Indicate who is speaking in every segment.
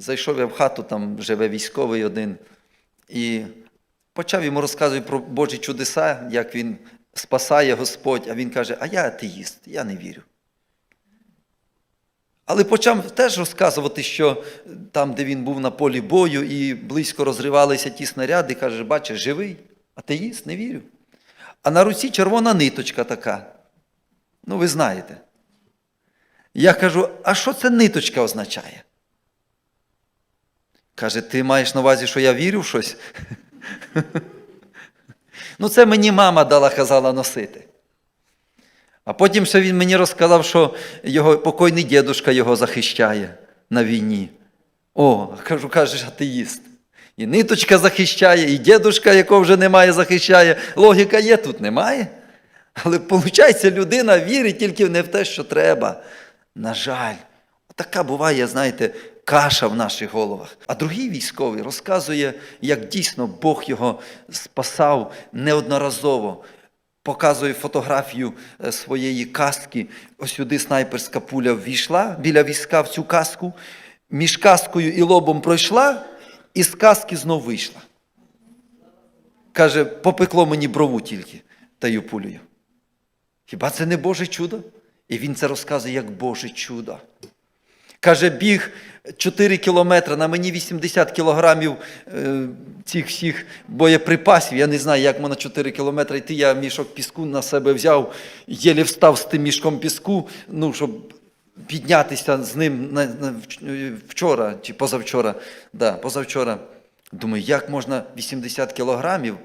Speaker 1: Зайшов я в хату, там живе військовий один, і почав йому розказувати про Божі чудеса, як він спасає Господь, а він каже, а я атеїст, я не вірю. Але почав теж розказувати, що там, де він був на полі бою, і близько розривалися ті снаряди, каже, бачиш, живий, атеїст, не вірю. А на руці червона ниточка така. Ну, ви знаєте. Я кажу, а що це ниточка означає? Каже, ти маєш на увазі, що я вірю в щось? ну, це мені мама дала, казала носити. А потім ще він мені розказав, що його покойний дідушка його захищає на війні. О, кажу, кажеш, атеїст. І ниточка захищає, і дідушка, якого вже немає, захищає. Логіка є, тут немає. Але виходить, людина вірить тільки не в те, що треба. На жаль, така буває, знаєте, каша в наших головах. А другий військовий розказує, як дійсно Бог його спасав неодноразово. Показує фотографію е, своєї каски. Ось сюди снайперська пуля ввійшла біля війська в цю каску, між каскою і лобом пройшла, і з каски знов вийшла. Каже, попекло мені брову тільки таю пулею. Хіба це не Боже чудо? І він це розказує як Боже чудо. Каже, біг 4 кілометри, на мені 80 кілограмів е, цих всіх боєприпасів. Я не знаю, як можна 4 кілометри йти. Я мішок піску на себе взяв, єлі встав з тим мішком піску, ну, щоб піднятися з ним на, вчора чи позавчора. Да, позавчора. Думаю, як можна 80 кілограмів?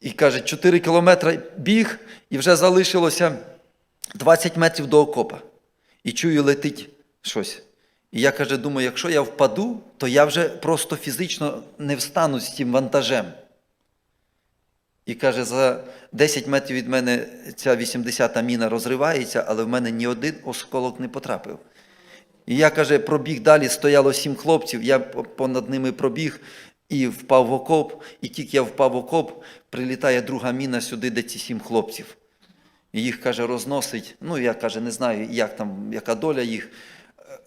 Speaker 1: І каже, 4 кілометри біг, і вже залишилося 20 метрів до окопа. І чую, летить щось. І я каже, думаю, якщо я впаду, то я вже просто фізично не встану з цим вантажем. І каже, за 10 метрів від мене ця 80-та міна розривається, але в мене ні один осколок не потрапив. І я каже, пробіг далі, стояло сім хлопців, я понад ними пробіг і впав в окоп. І тільки я впав в окоп, прилітає друга міна сюди, де ці сім хлопців. І їх, каже, розносить. Ну, я каже, не знаю, як там, яка доля їх,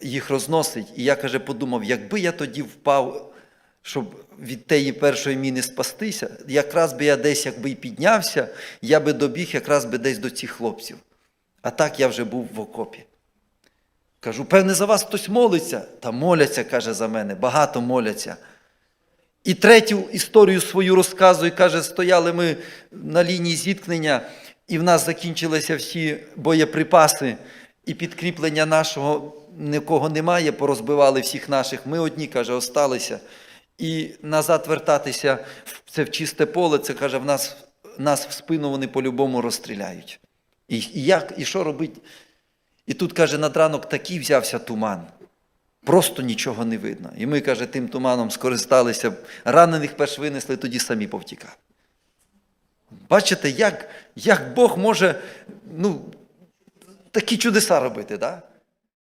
Speaker 1: їх розносить. І я каже, подумав, якби я тоді впав, щоб від тієї першої міни спастися, якраз би я десь, якби і піднявся, я би добіг якраз би десь до цих хлопців. А так я вже був в окопі. Кажу, певне, за вас хтось молиться. Та моляться, каже, за мене, багато моляться. І третю історію свою розказує, каже, стояли ми на лінії зіткнення, і в нас закінчилися всі боєприпаси, і підкріплення нашого нікого немає, порозбивали всіх наших. Ми одні, каже, осталися. І назад вертатися це в чисте поле, це каже, в нас, нас в спину вони по-любому розстріляють. І, і як, і що робити? І тут, каже, над ранок такий взявся туман. Просто нічого не видно. І ми, каже, тим туманом скористалися, ранених перш винесли, тоді самі повтікали. Бачите, як, як Бог може ну, такі чудеса робити, да?